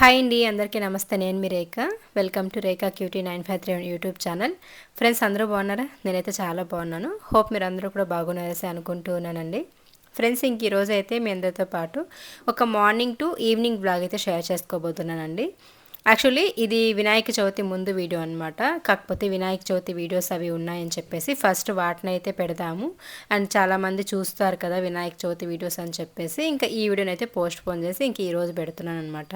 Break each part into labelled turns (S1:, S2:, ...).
S1: Hi అండి అందరికీ నమస్తే. నేను మీ Rekha. Welcome to Rekha cutie nine five three YouTube channel friends అందరూ బాగున్నారా? నేనైతే చాలా బాగున్నాను. హోప్ మీరు అందరూ కూడా బాగున్నారసి అనుకుంటూ ఉన్నానండి. ఫ్రెండ్స్ ఇంక ఈరోజు అయితే మీ అందరితో పాటు ఒక మార్నింగ్ టు ఈవినింగ్ బ్లాగ్ అయితే షేర్ చేసుకోబోతున్నానండి. యాక్చువల్లీ ఇది వినాయక చవితి ముందు వీడియో అనమాట కాకపోతే వినాయక చవితి వీడియోస్ అవి ఉన్నాయని చెప్పేసి ఫస్ట్ వాటిని అయితే పెడదాము అండ్ చాలామంది చూస్తారు కదా వినాయక చవితి వీడియోస్ అని చెప్పేసి. ఇంకా ఈ వీడియోని అయితే పోస్ట్ పోన్ చేసి ఇంక ఈరోజు పెడుతున్నాను అనమాట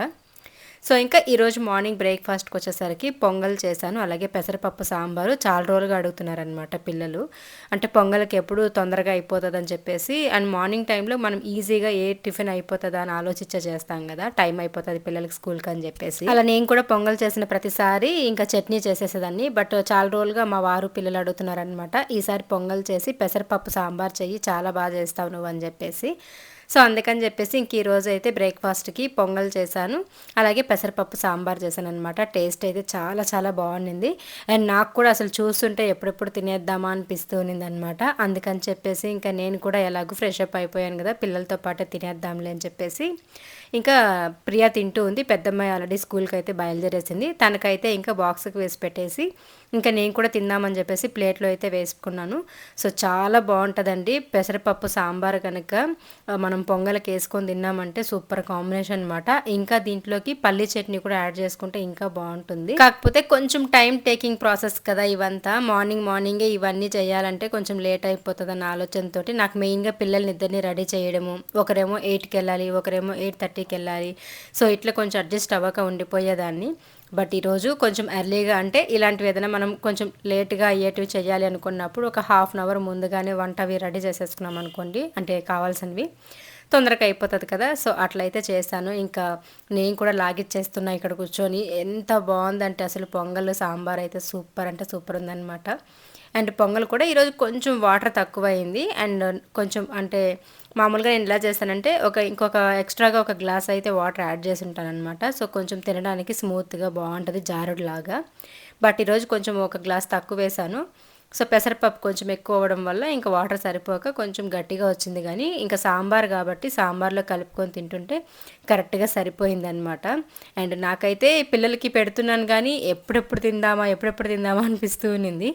S1: సో ఇంకా ఈరోజు మార్నింగ్ బ్రేక్ఫాస్ట్కి వచ్చేసరికి పొంగల్ చేశాను అలాగే పెసరపప్పు సాంబారు చాలా రోజులుగా అడుగుతున్నారనమాట పిల్లలు. అంటే పొంగల్కి ఎప్పుడు తొందరగా అయిపోతుంది అని చెప్పేసి అండ్ మార్నింగ్ టైంలో మనం ఈజీగా ఏ టిఫిన్ అయిపోతుందా అని ఆలోచించే చేస్తాం కదా టైం అయిపోతుంది పిల్లలకి స్కూల్కి అని చెప్పేసి. అలా నేను కూడా పొంగల్ చేసిన ప్రతిసారి ఇంకా చట్నీ చేసేసేదాన్ని బట్ చాలా రోజులుగా మా వారు పిల్లలు అడుగుతున్నారనమాట ఈసారి పొంగల్ చేసి పెసరపప్పు సాంబార్ చెయ్యి చాలా బాగా చేస్తావు నువ్వు అని చెప్పేసి. సో అందుకని చెప్పేసి ఇంక ఈరోజు అయితే బ్రేక్ఫాస్ట్కి పొంగల్ చేశాను. అలాగే పెసరపప్పు సాంబార్ చేశాను అనమాట టేస్ట్ అయితే చాలా చాలా బాగుండింది. అండ్ నాకు కూడా అసలు చూస్తుంటే ఎప్పుడెప్పుడు తినేద్దామా అనిపిస్తూ ఉన్నింది అనమాట అందుకని చెప్పేసి ఇంకా నేను కూడా ఎలాగో ఫ్రెష్ అప్ అయిపోయాను కదా పిల్లలతో పాటు తినేద్దాంలే అని చెప్పేసి ఇంకా ప్రియా తింటూ ఉంది. పెద్దమ్మాయి ఆల్రెడీ స్కూల్కి అయితే బయలుదేరేసింది. తనకైతే ఇంకా బాక్స్కి వేసి పెట్టేసి ఇంకా నేను కూడా తిందామని చెప్పేసి ప్లేట్లో అయితే వేసుకున్నాను. సో చాలా బాగుంటుందండి. పెసరపప్పు సాంబార్ కనుక మనం పొంగలకి వేసుకొని తిన్నామంటే సూపర్ కాంబినేషన్ అనమాట ఇంకా దీంట్లోకి పల్లి చట్నీ కూడా యాడ్ చేసుకుంటే ఇంకా బాగుంటుంది. కాకపోతే కొంచెం టైం టేకింగ్ ప్రాసెస్ కదా ఇవంతా. మార్నింగ్ మార్నింగే ఇవన్నీ చేయాలంటే కొంచెం లేట్ అయిపోతుంది అన్న ఆలోచనతో నాకు మెయిన్గా పిల్లల్ని ఇద్దరిని రెడీ చేయడము. ఒకరేమో ఎయిట్కి వెళ్ళాలి ఒకరేమో ఎయిట్ థర్టీకి వెళ్ళాలి సో ఇట్లా కొంచెం అడ్జస్ట్ అవ్వక ఉండిపోయేదాన్ని. బట్ ఈరోజు కొంచెం ఎర్లీగా అంటే ఇలాంటివి ఏదైనా మనం కొంచెం లేట్గా అయ్యేటివి చేయాలి అనుకున్నప్పుడు ఒక హాఫ్ అన్ అవర్ ముందుగానే వంట అవి రెడీ చేసేసుకున్నాం అనుకోండి. అంటే కావాల్సినవి. తొందరగా అయిపోతుంది కదా. సో అట్లయితే చేశాను ఇంకా నేను కూడా లాగిచ్చేస్తున్నా ఇక్కడ కూర్చొని. ఎంత బాగుందంటే అసలు పొంగల్ సాంబార్ అయితే సూపర్ అంటే సూపర్ ఉందన్నమాట. అండ్ పొంగల్ కూడా ఈరోజు కొంచెం వాటర్ తక్కువ అయింది అండ్ కొంచెం అంటే మామూలుగా నేను ఎలా చేస్తానంటే ఒక ఇంకొక ఎక్స్ట్రాగా ఒక గ్లాస్ అయితే వాటర్ యాడ్ చేసి ఉంటానమాట సో కొంచెం తినడానికి స్మూత్గా బాగుంటుంది జారుడులాగా. బట్ ఈరోజు కొంచెం ఒక గ్లాస్ తక్కువ వేసాను సో పెసరపప్పు కొంచెం ఎక్కువ అవ్వడం వల్ల ఇంకా వాటర్ సరిపోక కొంచెం గట్టిగా వచ్చింది కానీ ఇంకా సాంబార్ కాబట్టి సాంబార్లో కలుపుకొని తింటుంటే కరెక్ట్గా సరిపోయింది అనమాట అండ్ నాకైతే పిల్లలకి పెడుతున్నాను కానీ ఎప్పుడెప్పుడు తిందామా ఎప్పుడెప్పుడు తిందామా అనిపిస్తూ ఉన్నింది.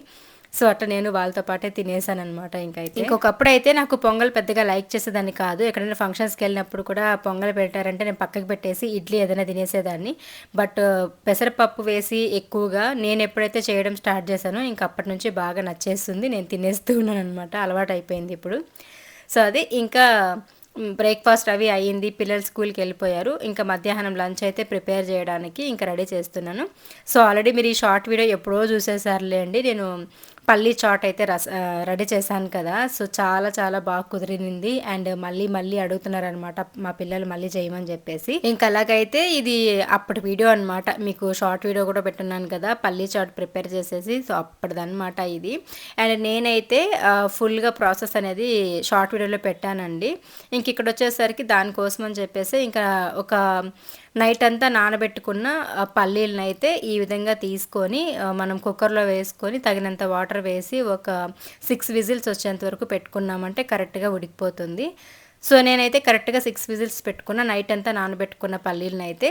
S1: సో అట్లా నేను వాళ్ళతో పాటే తినేసాను అనమాట ఇంకైతే. ఇంకొకప్పుడు అయితే నాకు పొంగల్ పెద్దగా లైక్ చేసేదాన్ని కాదు. ఎక్కడైనా ఫంక్షన్స్కి వెళ్ళినప్పుడు కూడా పొంగల్ పెట్టారంటే నేను పక్కకు పెట్టేసి ఇడ్లీ ఏదైనా తినేసేదాన్ని. బట్ పెసరపప్పు వేసి ఎక్కువగా నేను ఎప్పుడైతే చేయడం స్టార్ట్ చేశానో ఇంక అప్పటి నుంచి బాగా నచ్చేస్తుంది. నేను తినేస్తూ ఉన్నాను అనమాట అలవాటు అయిపోయింది ఇప్పుడు. సో అది ఇంకా బ్రేక్ఫాస్ట్ అవి అయ్యింది. పిల్లలు స్కూల్కి వెళ్ళిపోయారు. ఇంకా మధ్యాహ్నం లంచ్ అయితే ప్రిపేర్ చేయడానికి ఇంకా రెడీ చేస్తున్నాను. సో ఆల్రెడీ మీరు ఈ షార్ట్ వీడియో ఎప్పుడో చూసేసారులే అండి. నేను పల్లీ చాట్ అయితే రస రెడీ చేశాను కదా. సో చాలా చాలా బాగా కుదిరింది. అండ్ మళ్ళీ మళ్ళీ అడుగుతున్నారనమాట మా పిల్లలు మళ్ళీ చేయమని చెప్పేసి. ఇంకా అలాగైతే ఇది అప్పటి వీడియో అనమాట మీకు షార్ట్ వీడియో కూడా పెట్టున్నాను కదా. పల్లీ చాట్ ప్రిపేర్ చేసేసి సో అప్పటిదనమాట ఇది. అండ్ నేనైతే ఫుల్గా ప్రాసెస్ అనేది షార్ట్ వీడియోలో పెట్టానండి. ఇంక ఇక్కడ వచ్చేసరికి దానికోసం అని చెప్పేసి ఇంకా ఒక నైట్ అంతా నానబెట్టుకున్న పల్లీలను అయితే ఈ విధంగా తీసుకొని మనం కుక్కర్లో వేసుకొని తగినంత వాటర్ వేసి ఒక సిక్స్ విజిల్స్ వచ్చేంత వరకు పెట్టుకున్నామంటే కరెక్ట్గా ఉడికిపోతుంది. సో నేనైతే కరెక్ట్గా సిక్స్ విజిల్స్ పెట్టుకున్న నైట్ అంతా నానబెట్టుకున్న పల్లీలను అయితే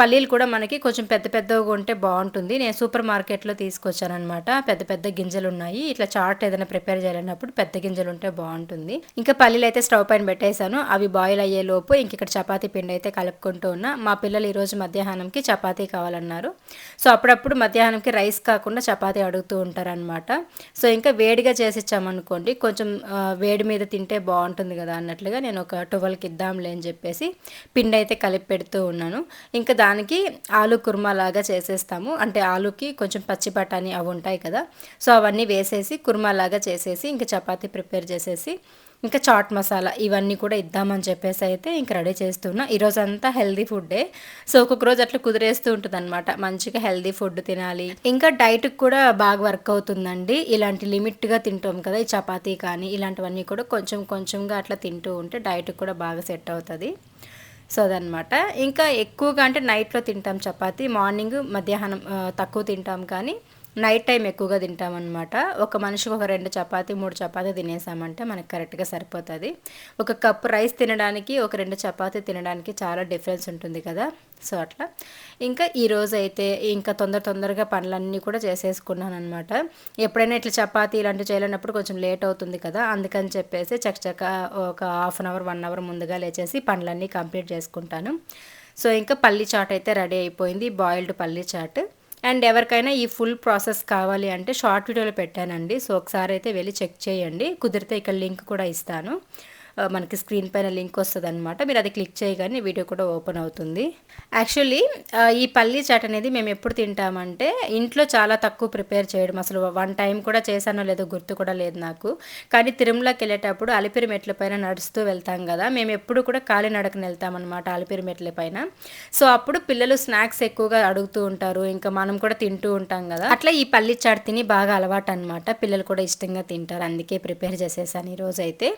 S1: పల్లీలు కూడా మనకి కొంచెం పెద్ద పెద్దగా ఉంటే బాగుంటుంది. నేను సూపర్ మార్కెట్లో తీసుకొచ్చానమాట పెద్ద పెద్ద గింజలు ఉన్నాయి ఇట్లా చాట్ ఏదైనా ప్రిపేర్ చేయాలన్నప్పుడు పెద్ద గింజలు ఉంటే బాగుంటుంది. ఇంకా పల్లీలు అయితే స్టవ్ పైన పెట్టేశాను. అవి బాయిల్ అయ్యే లోపు ఇంక ఇక్కడ చపాతీ పిండి అయితే కలుపుకుంటూ ఉన్నా. మా పిల్లలు ఈరోజు మధ్యాహ్నంకి చపాతీ కావాలన్నారు. సో అప్పుడప్పుడు మధ్యాహ్నంకి రైస్ కాకుండా చపాతీ అడుగుతూ ఉంటారనమాట సో ఇంకా వేడిగా చేసి ఇచ్చామనుకోండి కొంచెం వేడి మీద తింటే బాగుంటుంది కదా అన్నట్లుగా నేను ఒక ట్వెల్వ్కి ఇద్దాంలే అని చెప్పేసి పిండి అయితే కలిపి పెడుతూ ఉన్నాను. ఇంకా దానికి ఆలు కుర్మా లాగా చేసేస్తాము. అంటే ఆలుకి కొంచెం పచ్చి బఠానీ అవి ఉంటాయి కదా. సో అవన్నీ వేసేసి కుర్మా లాగా చేసేసి ఇంకా చపాతీ ప్రిపేర్ చేసేసి ఇంకా చాట్ మసాలా ఇవన్నీ కూడా ఇద్దామని చెప్పేసి అయితే ఇంక రెడీ చేస్తున్నా. ఈరోజు అంతా హెల్దీ ఫుడ్డే. సో ఒక్కొక్క రోజు అట్లా కుదిరేస్తూ ఉంటుంది అనమాట మంచిగా హెల్దీ ఫుడ్ తినాలి. ఇంకా డైట్కి కూడా బాగా వర్క్ అవుతుందండి. ఇలాంటి లిమిట్గా తింటాం కదా ఈ చపాతీ కానీ ఇలాంటివన్నీ కూడా కొంచెం కొంచెంగా అట్లా తింటూ ఉంటే డైట్కి కూడా బాగా సెట్ అవుతుంది. సో అదనమాట ఇంకా ఎక్కువగా అంటే నైట్లో తింటాం చపాతి మార్నింగ్ మధ్యాహ్నం తక్కువ తింటాం కానీ నైట్ టైం ఎక్కువగా తింటామన్నమాట. ఒక మనిషికి ఒక రెండు చపాతి మూడు చపాతీ తినేసామంటే మనకి కరెక్ట్గా సరిపోతుంది. ఒక కప్పు రైస్ తినడానికి ఒక రెండు చపాతీ తినడానికి చాలా డిఫరెన్స్ ఉంటుంది కదా. సో అట్లా. ఇంకా ఈరోజు అయితే ఇంకా తొందర తొందరగా పనులన్నీ కూడా చేసేసుకున్నాను అనమాట ఎప్పుడైనా ఇట్లా చపాతీ ఇలాంటివి చేయలేనప్పుడు కొంచెం లేట్ అవుతుంది కదా. అందుకని చెప్పేసి చకచక ఒక half an hour one hour ముందుగా లేచేసి పనులన్నీ కంప్లీట్ చేసుకుంటాను. సో ఇంకా పల్లీ చాట్ అయితే రెడీ అయిపోయింది. బాయిల్డ్ పల్లీ చాట్. అండ్ ఎవరికైనా ఈ ఫుల్ ప్రాసెస్ కావాలి అంటే షార్ట్ వీడియోలో పెట్టానండి. సో ఒకసారి అయితే వెళ్ళి చెక్ చేయండి. కుదిరితే ఇక్కడ లింక్ కూడా ఇస్తాను. మనకి స్క్రీన్ పైన లింక్ వస్తుంది అనమాట మీరు అది క్లిక్ చేయగానే వీడియో కూడా ఓపెన్ అవుతుంది. యాక్చువల్లీ ఈ పల్లీ చాట్ అనేది మేము ఎప్పుడు తింటామంటే ఇంట్లో చాలా తక్కువ ప్రిపేర్ చేయడం. అసలు వన్ టైం కూడా చేశానో లేదో గుర్తు కూడా లేదు నాకు. కానీ తిరుమలకి వెళ్ళేటప్పుడు అలిపిరి మెట్ల పైన నడుస్తూ వెళ్తాం కదా. మేము ఎప్పుడు కూడా కాలినడకన వెళ్తామన్నమాట అలిపిరి మెట్ల పైన. సో అప్పుడు పిల్లలు స్నాక్స్ ఎక్కువగా అడుగుతూ ఉంటారు. ఇంకా మనం కూడా తింటూ ఉంటాం కదా. అట్లా ఈ పల్లి చాట్ తిని బాగా అలవాటు అనమాట పిల్లలు కూడా ఇష్టంగా తింటారు. అందుకే ప్రిపేర్ చేసేసాను ఈరోజు అయితే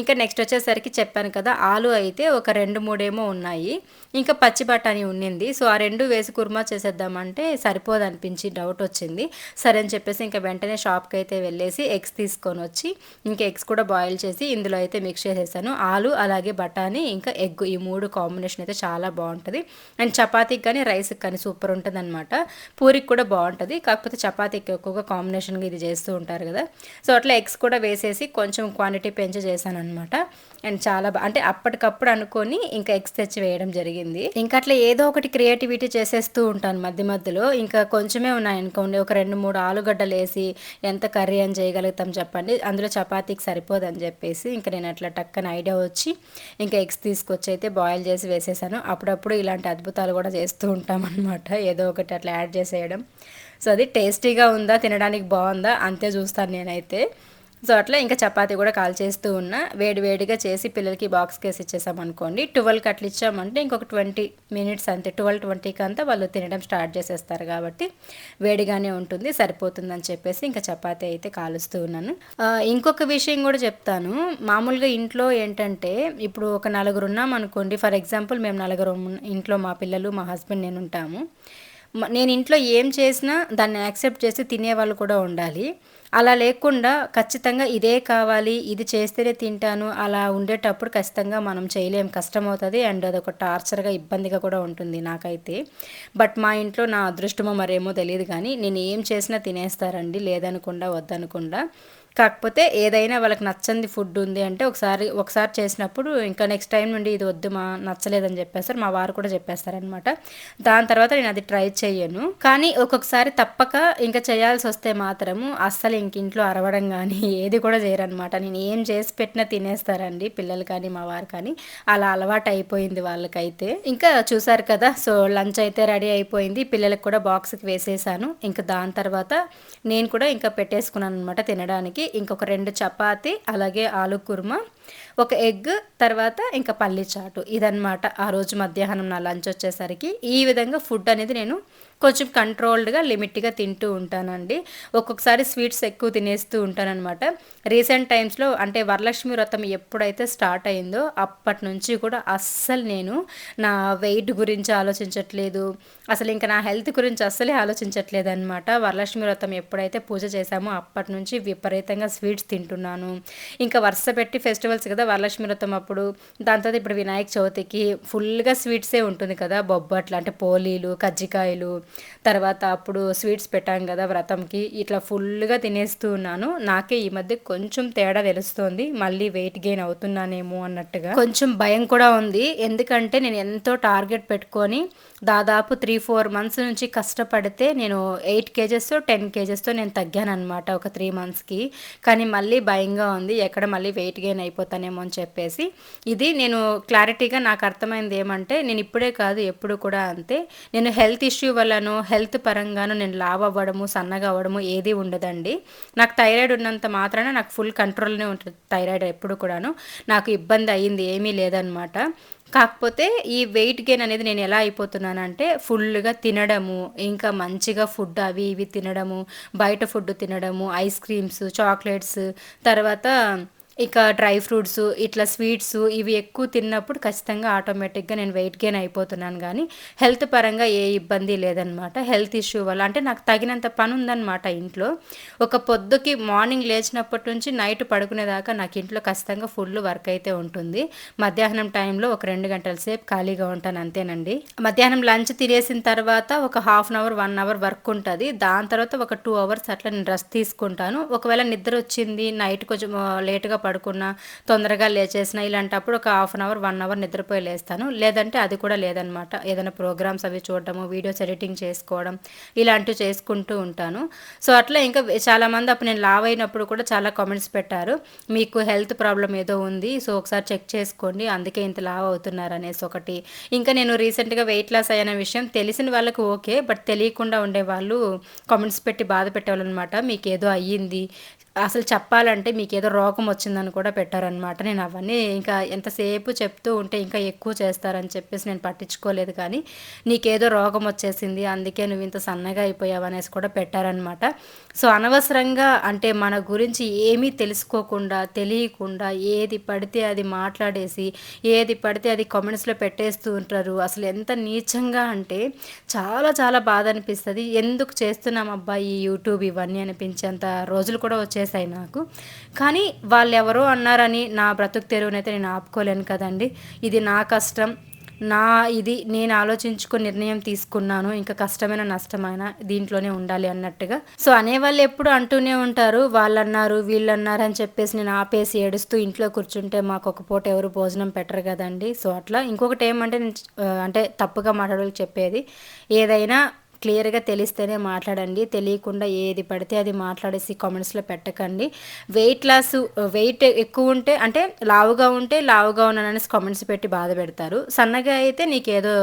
S1: ఇంకా నెక్స్ట్ వచ్చేసరికి చెప్పాను కదా ఆలు అయితే ఒక రెండు మూడేమో ఉన్నాయి. ఇంకా పచ్చి బఠానీ ఉండింది సో ఆ రెండు వేసి కుర్మా చేసేద్దామంటే సరిపోదు అనిపించి డౌట్ వచ్చింది. సరే అని చెప్పేసి ఇంకా వెంటనే షాప్కి అయితే వెళ్ళేసి ఎగ్స్ తీసుకొని వచ్చి ఇంకా ఎగ్స్ కూడా బాయిల్ చేసి ఇందులో అయితే మిక్స్ చేసేసాను. ఆలు అలాగే బఠానీ ఇంకా ఎగ్ ఈ మూడు కాంబినేషన్ అయితే చాలా బాగుంటుంది. అండ్ చపాతీకి కానీ రైస్కి కానీ సూపర్ ఉంటుంది అనమాట పూరికి కూడా బాగుంటుంది. కాకపోతే చపాతీకి ఎక్కువగా కాంబినేషన్గా ఇది చేస్తూ ఉంటారు కదా. సో అట్లా ఎగ్స్ కూడా వేసేసి కొంచెం క్వాంటిటీ పెంచి చేశాను అనమాట అండ్ చాలా అంటే అప్పటికప్పుడు అనుకొని ఇంకా ఎగ్స్ తెచ్చి వేయడం జరిగింది. ఇంకా అట్లా ఏదో ఒకటి క్రియేటివిటీ చేసేస్తూ ఉంటాను మధ్య మధ్యలో. ఇంకా కొంచెమే ఉన్నాయి అనుకోండి ఒక రెండు మూడు ఆలుగడ్డలు వేసి ఎంత కర్రీ అని చేయగలుగుతాం చెప్పండి. అందులో చపాతీకి సరిపోదని చెప్పేసి ఇంకా నేను అట్లా టక్కన ఐడియా వచ్చి ఇంకా ఎగ్స్ తీసుకొచ్చి అయితే బాయిల్ చేసి వేసేసాను. అప్పుడప్పుడు ఇలాంటి అద్భుతాలు కూడా చేస్తూ ఉంటామన్నమాట. ఏదో ఒకటి అట్లా యాడ్ చేసేయడం. సో అది టేస్టీగా ఉందా తినడానికి బాగుందా అంతే చూస్తాను నేనైతే. సో అట్లా ఇంకా చపాతీ కూడా కాల్ చేస్తూ ఉన్నా. వేడి వేడిగా చేసి పిల్లలకి బాక్స్ కేసి ఇచ్చేసామనుకోండి ట్వెల్వ్కి అట్లా ఇచ్చామంటే ఇంకొక ట్వంటీ మినిట్స్ అంతే. ట్వెల్వ్ ట్వంటీకి అంతా వాళ్ళు తినడం స్టార్ట్ చేసేస్తారు కాబట్టి వేడిగానే ఉంటుంది సరిపోతుందని చెప్పేసి ఇంకా చపాతీ అయితే కాలుస్తూ ఉన్నాను. ఇంకొక విషయం కూడా చెప్తాను. మామూలుగా ఇంట్లో ఏంటంటే ఇప్పుడు ఒక నలుగురు ఉన్నాం అనుకోండి. ఫర్ ఎగ్జాంపుల్ మేము నలుగురు ఇంట్లో మా పిల్లలు మా హస్బెండ్ నేను ఉంటాము. నేను ఇంట్లో ఏం చేసినా దాన్ని యాక్సెప్ట్ చేసి తినేవాళ్ళు కూడా ఉండాలి. అలా లేకుండా ఖచ్చితంగా ఇదే కావాలి ఇది చేస్తేనే తింటాను అలా ఉండేటప్పుడు ఖచ్చితంగా మనం చేయలేం కష్టం అవుతుంది అండ్ అదొక టార్చర్గా ఇబ్బందిగా కూడా ఉంటుంది నాకైతే. బట్ మా ఇంట్లో నా అదృష్టమో మరేమో తెలియదు కానీ నేను ఏం చేసినా తినేస్తారండి లేదనకుండా వద్దనకుండా. కాకపోతే ఏదైనా వాళ్ళకి నచ్చంది ఫుడ్ ఉంది అంటే ఒకసారి ఒకసారి చేసినప్పుడు ఇంకా నెక్స్ట్ టైం నుండి ఇది వద్దు మా నచ్చలేదని చెప్పేస్తారు. మా వారు కూడా చెప్పేస్తారనమాట దాని తర్వాత నేను అది ట్రై చేయను. కానీ ఒక్కొక్కసారి తప్పక ఇంకా చేయాల్సి వస్తే మాత్రము అస్సలు ఇంక ఇంట్లో అరవడం కానీ ఏది కూడా చేయరనమాట నేను ఏం చేసి పెట్టినా తినేస్తారండి పిల్లలు కానీ మా వారు కానీ. అలా అలవాటు అయిపోయింది వాళ్ళకైతే. ఇంకా చూసారు కదా సో లంచ్ అయితే రెడీ అయిపోయింది. పిల్లలకు కూడా బాక్స్కి వేసేసాను. ఇంకా దాని తర్వాత నేను కూడా ఇంకా పెట్టేసుకున్నాను అనమాట తినడానికి. ఇంకొక రెండు చపాతి అలాగే ఆలు కుర్మా. ఒక ఎగ్ తర్వాత ఇంకా పల్లి చాటు. ఇదనమాట ఆ రోజు మధ్యాహ్నం నా లంచ్ వచ్చేసరికి. ఈ విధంగా ఫుడ్ అనేది నేను కొంచెం కంట్రోల్డ్గా లిమిట్గా తింటూ ఉంటానండి. ఒక్కొక్కసారి స్వీట్స్ ఎక్కువ తినేస్తూ ఉంటానన్నమాట. రీసెంట్ టైమ్స్లో అంటే వరలక్ష్మి వ్రతం ఎప్పుడైతే స్టార్ట్ అయిందో అప్పటి నుంచి కూడా అస్సలు నేను నా వెయిట్ గురించి ఆలోచించట్లేదు. అసలు ఇంకా నా హెల్త్ గురించి అస్సలే ఆలోచించట్లేదు అనమాట వరలక్ష్మి వ్రతం ఎప్పుడైతే పూజ చేశామో అప్పటి నుంచి విపరీతంగా స్వీట్స్ తింటున్నాను. ఇంకా వరుస పెట్టి ఫెస్టివల్స్ కదా వరలక్ష్మి వ్రతం అప్పుడు దాని తర్వాత ఇప్పుడు వినాయక చవితికి ఫుల్గా స్వీట్సే ఉంటుంది కదా బొబ్బట్లు అంటే పోలీలు కజ్జికాయలు తర్వాత అప్పుడు స్వీట్స్ పెట్టాం కదా వ్రతంకి ఇట్లా ఫుల్గా తినేస్తూ ఉన్నాను. నాకే ఈ మధ్య కొంచెం తేడా తెలుస్తోంది మళ్ళీ వెయిట్ గెయిన్ అవుతున్నానేమో అన్నట్టుగా. కొంచెం భయం కూడా ఉంది ఎందుకంటే నేను ఎంతో టార్గెట్ పెట్టుకొని దాదాపు త్రీ ఫోర్ మంత్స్ నుంచి కష్టపడితే నేను ఎయిట్ కేజెస్ టెన్ కేజెస్తో నేను తగ్గాను అనమాట ఒక త్రీ మంత్స్కి కానీ మళ్ళీ భయంగా ఉంది ఎక్కడ మళ్ళీ వెయిట్ గెయిన్ అయిపోతానేమో అని చెప్పేసి. ఇది నేను క్లారిటీగా నాకు అర్థమైంది ఏమంటే నేను ఇప్పుడే కాదు ఎప్పుడు కూడా అంతే. నేను హెల్త్ ఇష్యూ వల్లనో హెల్త్ పరంగానో నేను లావ్ అవ్వడము సన్నగా అవ్వడము ఏది ఉండదండి. నాకు థైరాయిడ్ ఉన్నంత మాత్రాన నాకు ఫుల్ కంట్రోల్నే ఉంటుంది థైరాయిడ్ ఎప్పుడు కూడాను. నాకు ఇబ్బంది అయ్యింది ఏమీ లేదనమాట కాకపోతే ఈ వెయిట్ గెయిన్ అనేది నేను ఎలా అయిపోతున్నానంటే ఫుల్గా తినడము ఇంకా మంచిగా ఫుడ్ అవి ఇవి తినడము బయట ఫుడ్ తినడము ఐస్ క్రీమ్స్ చాక్లెట్స్ తర్వాత ఇక డ్రై ఫ్రూట్స్ ఇట్లా స్వీట్స్ ఇవి ఎక్కువ తిన్నప్పుడు ఖచ్చితంగా ఆటోమేటిక్గా నేను వెయిట్ గెయిన్ అయిపోతున్నాను. కానీ హెల్త్ పరంగా ఏ ఇబ్బంది లేదనమాట. హెల్త్ ఇష్యూ వల్ల అంటే నాకు తగినంత పని ఉందన్నమాట ఇంట్లో. ఒక పొద్దుకి మార్నింగ్ లేచినప్పటి నుంచి నైట్ పడుకునేదాకా నాకు ఇంట్లో ఖచ్చితంగా ఫుల్ వర్క్ అయితే ఉంటుంది. మధ్యాహ్నం టైంలో ఒక రెండు గంటల సేపు ఖాళీగా ఉంటాను అంతేనండి. మధ్యాహ్నం లంచ్ తినేసిన తర్వాత ఒక half an hour one hour work ఉంటుంది. దాని తర్వాత ఒక టూ అవర్స్ అట్లా నేను రెస్ట్ తీసుకుంటాను. ఒకవేళ నిద్ర వచ్చింది నైట్ కొంచెం లేట్గా పడుకున్నా తొందరగా లేచేసిన ఇలాంటప్పుడు ఒక half an hour one hour నిద్రపోయి లేస్తాను. లేదంటే అది కూడా లేదనమాట. ఏదైనా ప్రోగ్రామ్స్ అవి చూడడము వీడియోస్ ఎడిటింగ్ చేసుకోవడం ఇలాంటివి చేసుకుంటూ ఉంటాను. సో అట్లా ఇంకా చాలామంది అప్పుడు నేను లావ్ అయినప్పుడు కూడా చాలా కామెంట్స్ పెట్టారు. మీకు హెల్త్ ప్రాబ్లం ఏదో ఉంది సో ఒకసారి చెక్ చేసుకోండి అందుకే ఇంత లావ్ అవుతున్నారు అనేసి ఒకటి. ఇంకా నేను రీసెంట్గా వెయిట్ లాస్ అయిన విషయం తెలిసిన వాళ్ళకి ఓకే బట్ తెలియకుండా ఉండే వాళ్ళు కామెంట్స్ పెట్టి బాధ పెట్టేవాళ్ళు అనమాట మీకు ఏదో అయ్యింది. అసలు చెప్పాలంటే మీకు ఏదో రోగం వచ్చింది వచ్చిందని కూడా పెట్టారనమాట నేను అవన్నీ ఇంకా ఎంతసేపు చెప్తూ ఉంటే ఇంకా ఎక్కువ చేస్తారని చెప్పేసి నేను పట్టించుకోలేదు కానీ నీకేదో రోగం వచ్చేసింది అందుకే నువ్వు ఇంత సన్నగా అయిపోయావు అనేసి కూడా పెట్టారనమాట సో అనవసరంగా అంటే మన గురించి ఏమీ తెలుసుకోకుండా తెలియకుండా ఏది పడితే అది మాట్లాడేసి ఏది పడితే అది కామెంట్స్లో పెట్టేస్తూ ఉంటారు. అసలు ఎంత నీచంగా అంటే చాలా చాలా బాధ అనిపిస్తుంది. ఎందుకు చేస్తున్నాం అబ్బాయి ఈ యూట్యూబ్ ఇవన్నీ అనిపించేంత రోజులు కూడా వచ్చేసాయి నాకు. కానీ వాళ్ళు ఎవరో అన్నారని నా బ్రతుకు తెరువునైతే నేను ఆపుకోలేను కదండి. ఇది నా కష్టం. నా ఇది నేను ఆలోచించుకుని నిర్ణయం తీసుకున్నాను. ఇంకా కష్టమైన నష్టమైన దీంట్లోనే ఉండాలి అన్నట్టుగా. సో అనేవాళ్ళు ఎప్పుడు అంటూనే ఉంటారు వాళ్ళన్నారు వీళ్ళన్నారు అని చెప్పేసి నేను ఆపేసి ఏడుస్తూ ఇంట్లో కూర్చుంటే మాకు ఒక పూట ఎవరు భోజనం పెట్టరు కదండి. సో అట్లా ఇంకొకటి ఏమంటే నేను అంటే తప్పుగా మాట్లాడాలి చెప్పేది ఏదైనా క్లియర్గా తెలిస్తేనే మాట్లాడండి. తెలియకుండా ఏది పడితే అది మాట్లాడేసి కామెంట్స్లో పెట్టకండి. వెయిట్ లాస్ వెయిట్ ఎక్కువ ఉంటే అంటే లావుగా ఉంటే లావుగా ఉన్నాననేసి కామెంట్స్ పెట్టి బాధ పెడతారు. సన్నగా అయితే నీకేదో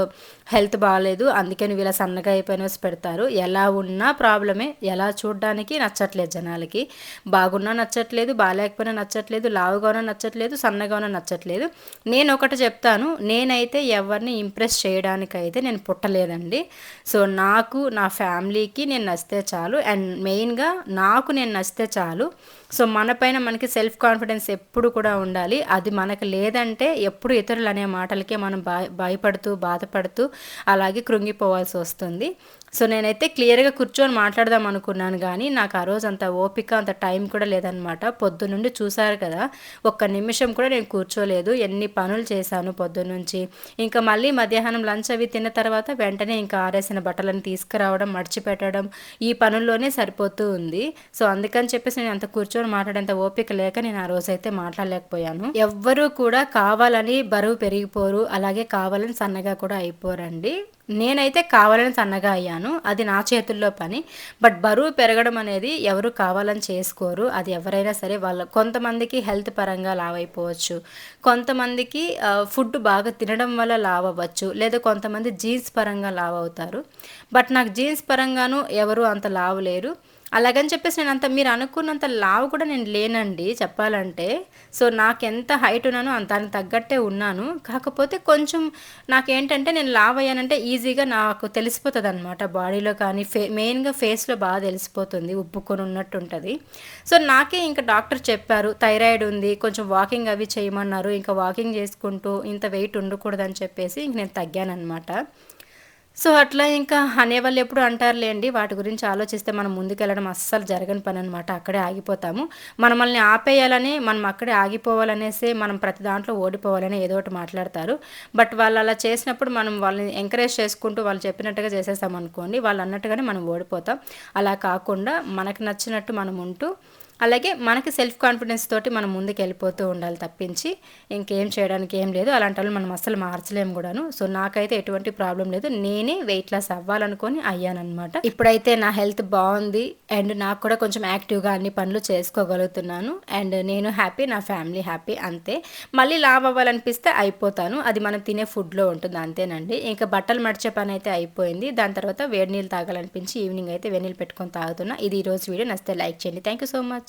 S1: హెల్త్ బాగాలేదు అందుకే నువ్వు ఇలా సన్నగా అయిపోయినసి పెడతారు. ఎలా ఉన్నా ప్రాబ్లమే. ఎలా చూడడానికి నచ్చట్లేదు జనాలకి. బాగున్నా నచ్చట్లేదు బాగాలేకపోయినా నచ్చట్లేదు లావుగా ఉన్నా నచ్చట్లేదు సన్నగా ఉన్నా నచ్చట్లేదు. నేను ఒకటి చెప్తాను. నేనైతే ఎవరిని ఇంప్రెస్ చేయడానికైతే నేను పుట్టలేదండి. సో నాకు నాకు నా ఫ్యామిలీకి నేను నచ్చితే చాలు. అండ్ మెయిన్గా నాకు నేను నచ్చితే చాలు. సో మన పైన మనకి సెల్ఫ్ కాన్ఫిడెన్స్ ఎప్పుడు కూడా ఉండాలి. అది మనకు లేదంటే ఎప్పుడు ఇతరులు అనే మాటలకే మనం భయపడుతూ బాధపడుతూ అలాగే కృంగిపోవాల్సి వస్తుంది. సో నేనైతే క్లియర్గా కూర్చొని మాట్లాడదాం అనుకున్నాను కానీ నాకు ఆ రోజు అంత ఓపిక అంత టైం కూడా లేదనమాట. పొద్దునుండి చూసారు కదా ఒక్క నిమిషం కూడా నేను కూర్చోలేదు. ఎన్ని పనులు చేశాను పొద్దున్నుంచి ఇంకా మళ్ళీ మధ్యాహ్నం లంచ్ అవి తిన్న తర్వాత వెంటనే ఇంకా ఆరేసిన బట్టలను తీసుకురావడం మర్చిపెట్టడం ఈ పనుల్లోనే సరిపోతూ ఉంది. సో అందుకని చెప్పేసి నేను అంత కూర్చొని మాట్లాడేంత ఓపిక లేక నేను ఆ రోజైతే మాట్లాడలేకపోయాను. ఎవ్వరూ కూడా కావాలని బరువు పెరిగిపోరు అలాగే కావాలని సన్నగా కూడా అయిపోరండి. నేనైతే కావాలని సన్నగా అయ్యాను. అది నా చేతుల్లో పని. బట్ బరువు పెరగడం అనేది ఎవరు కావాలని చేసుకోరు. అది ఎవరైనా సరే వాళ్ళ కొంతమందికి హెల్త్ పరంగా లావ్ అయిపోవచ్చు కొంతమందికి ఫుడ్ బాగా తినడం వల్ల లావ్ అవ్వచ్చు లేదా కొంతమంది జీన్స్ పరంగా లావ్ అవుతారు బట్ నాకు జీన్స్ పరంగాను ఎవరు అంత లావు లేరు అలాగని చెప్పేసి నేను అంత మీరు అనుకున్నంత లావు కూడా నేను లేనండి చెప్పాలంటే. సో నాకు ఎంత హైట్ ఉన్నానో అంత దానికి తగ్గట్టే ఉన్నాను. కాకపోతే కొంచెం నాకేంటంటే నేను లావ్ అయ్యానంటే ఈజీగా నాకు తెలిసిపోతుంది అనమాట బాడీలో కానీ ఫే మెయిన్గా ఫేస్లో బాగా తెలిసిపోతుంది ఉప్పుకొని ఉన్నట్టు ఉంటుంది సో నాకే ఇంకా డాక్టర్ చెప్పారు థైరాయిడ్ ఉంది కొంచెం వాకింగ్ అవి చేయమన్నారు ఇంకా వాకింగ్ చేసుకుంటూ ఇంత వెయిట్ ఉండకూడదని చెప్పేసి ఇంక నేను తగ్గానమాట సో అట్లా ఇంకా అనేవాళ్ళు ఎప్పుడు అంటారులేండి వాటి గురించి ఆలోచిస్తే మనం ముందుకెళ్ళడం అస్సలు జరగని పని అనమాట అక్కడే ఆగిపోతాము. మనల్ని ఆపేయాలని మనం అక్కడే ఆగిపోవాలనేసి మనం ప్రతి దాంట్లో ఓడిపోవాలని ఏదో ఒకటి మాట్లాడతారు. బట్ వాళ్ళు అలా చేసినప్పుడు మనం వాళ్ళని ఎంకరేజ్ చేసుకుంటూ వాళ్ళు చెప్పినట్టుగా చేసేస్తామనుకోండి వాళ్ళు అన్నట్టుగానే మనం ఓడిపోతాం. అలా కాకుండా మనకు నచ్చినట్టు మనం ఉంటూ అలాగే మనకి సెల్ఫ్ కాన్ఫిడెన్స్ తోటి మనం ముందుకు వెళ్ళిపోతూ ఉండాలి తప్పించి ఇంకేం చేయడానికి ఏం లేదు. అలాంటి వాళ్ళు మనం అస్సలు మార్చలేము కూడాను. సో నాకైతే ఎటువంటి ప్రాబ్లం లేదు. నేనే వెయిట్ లాస్ అవ్వాలనుకొని అయ్యానమాట ఇప్పుడైతే నా హెల్త్ బాగుంది అండ్ నాకు కూడా కొంచెం యాక్టివ్గా అన్ని పనులు చేసుకోగలుగుతున్నాను. అండ్ నేను హ్యాపీ నా ఫ్యామిలీ హ్యాపీ అంతే. మళ్ళీ లావ్ అవ్వాలనిపిస్తే అయిపోతాను. అది మనం తినే ఫుడ్లో ఉంటుంది అంతేనండి. ఇంకా బట్టలు మడిచే పని అయితే అయిపోయింది. దాని తర్వాత వేడి నీళ్ళు తాగాలనిపించి ఈవినింగ్ అయితే వేడి నీళ్ళు పెట్టుకొని తాగుతున్నా. ఇది ఈరోజు వీడియో. నచ్చితే లైక్ చేయండి. Thank you so much